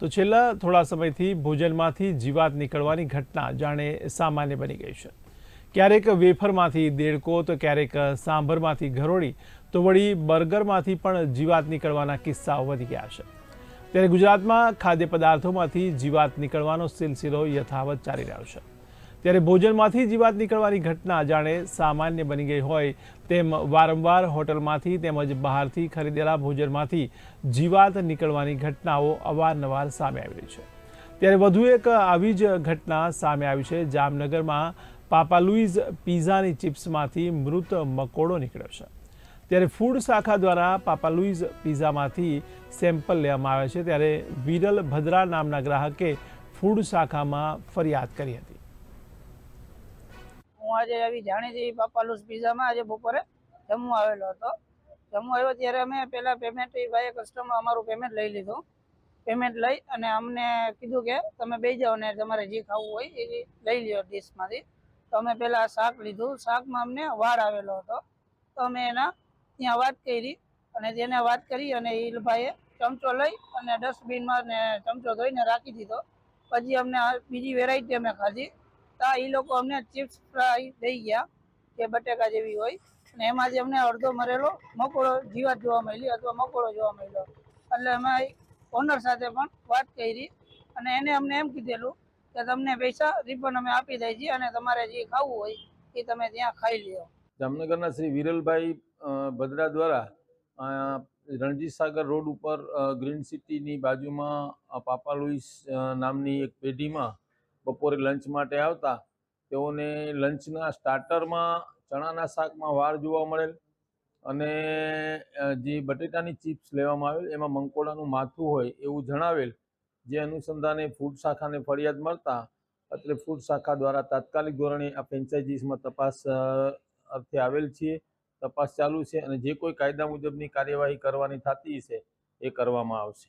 તો છેલ્લા થોડા સમયથી ભોજનમાંથી જીવાત નીકળવાની ઘટના જાણે સામાન્ય બની ગઈ છે. ક્યારેક વેફરમાંથી દેડકો, તો ક્યારેક સાંભરમાંથી ઘરોળી, તો વળી બર્ગરમાંથી પણ જીવાત નીકળવાના કિસ્સાઓ વધી ગયા છે. ત્યારે ગુજરાતમાં ખાદ્ય પદાર્થોમાંથી જીવાત નીકળવાનો સિલસિલો યથાવત ચાલી રહ્યો છે. ત્યારે ભોજનમાંથી જીવાત નીકળવાની ઘટના જાણે સામાન્ય બની ગઈ હોય તેમ વારંવાર હોટલમાંથી તેમજ બહારથી ખરીદેલા ભોજનમાંથી જીવાત નીકળવાની ઘટનાઓ અવારનવાર સામે આવી રહી છે. ત્યારે વધુ એક આવી જ ઘટના સામે આવી છે. જામનગરમાં પાપાલુઈઝ પિઝાની ચિપ્સમાંથી મૃત મકોડો નીકળ્યો છે. ત્યારે ફૂડ શાખા દ્વારા પાપાલુઇઝ પિઝામાંથી સેમ્પલ લેવામાં આવે છે. ત્યારે વિરલ ભદ્રા નામના ગ્રાહકે ફૂડ શાખામાં ફરિયાદ કરી હતી. આજે આવી જાણીતી પાપાલુસ પિઝામાં આજે બપોરે જમવા આવેલો હતો. જમવા આવ્યો ત્યારે અમે પહેલાં પેમેન્ટ એ ભાઈએ કસ્ટમર અમારું પેમેન્ટ લઈ લીધું. પેમેન્ટ લઈ અને અમને કીધું કે તમે બે જાઓ ને તમારે જે ખાવું હોય એ લઈ લ્યો ડીશમાંથી તો અમે પહેલાં શાક લીધું. શાકમાં અમને વાળ આવેલો હતો. તો અમે એના ત્યાં વાત કરી અને તેને વાત કરી અને એ ભાઈએ ચમચો લઈ અને ડસ્ટબિનમાં ને ચમચો ધોઈને રાખી દીધો. પછી અમને બીજી વેરાયટી અમે ખાધી. તો એ લોકો અમને ચિપ્સ ફ્રાય દઈ ગયા કે બટેકા જેવી હોય. અને એમાં જે અમને અડધો મરેલો મકોડો જીવાત જોવા મળી અથવા મકોડો જોવા મળ્યો એટલે અમે ઓનર સાથે પણ વાત કરી અને એને અમને એમ કીધેલું કે તમને પૈસા રિફંડ અમે આપી દઈએ છીએ અને તમારે જે ખાવું હોય એ તમે ત્યાં ખાઈ લ્યો. જામનગરના શ્રી વિરલભાઈ ભદ્રા દ્વારા રણજીત સાગર રોડ ઉપર ગ્રીન સિટીની બાજુમાં પાપા લુઈસ નામની એક પેઢીમાં બપોરે લંચ માટે આવતા, તેઓને લંચના સ્ટાર્ટરમાં ચણાના શાકમાં વાળ જોવા મળેલ અને જે બટેટાની ચિપ્સ લેવામાં આવેલ, એમાં મંકોડાનું માથું હોય એવું જણાવેલ, જે અનુસંધાને ફૂડ શાખાને ફરિયાદ મળતા, અત્રે ફૂડ શાખા દ્વારા તાત્કાલિક ધોરણે આ ફ્રેન્ચાઇઝીસમાં તપાસ અર્થે આવેલ છીએ, તપાસ ચાલુ છે અને જે કોઈ કાયદા મુજબની કાર્યવાહી કરવાની થતી છે, એ કરવામાં આવશે.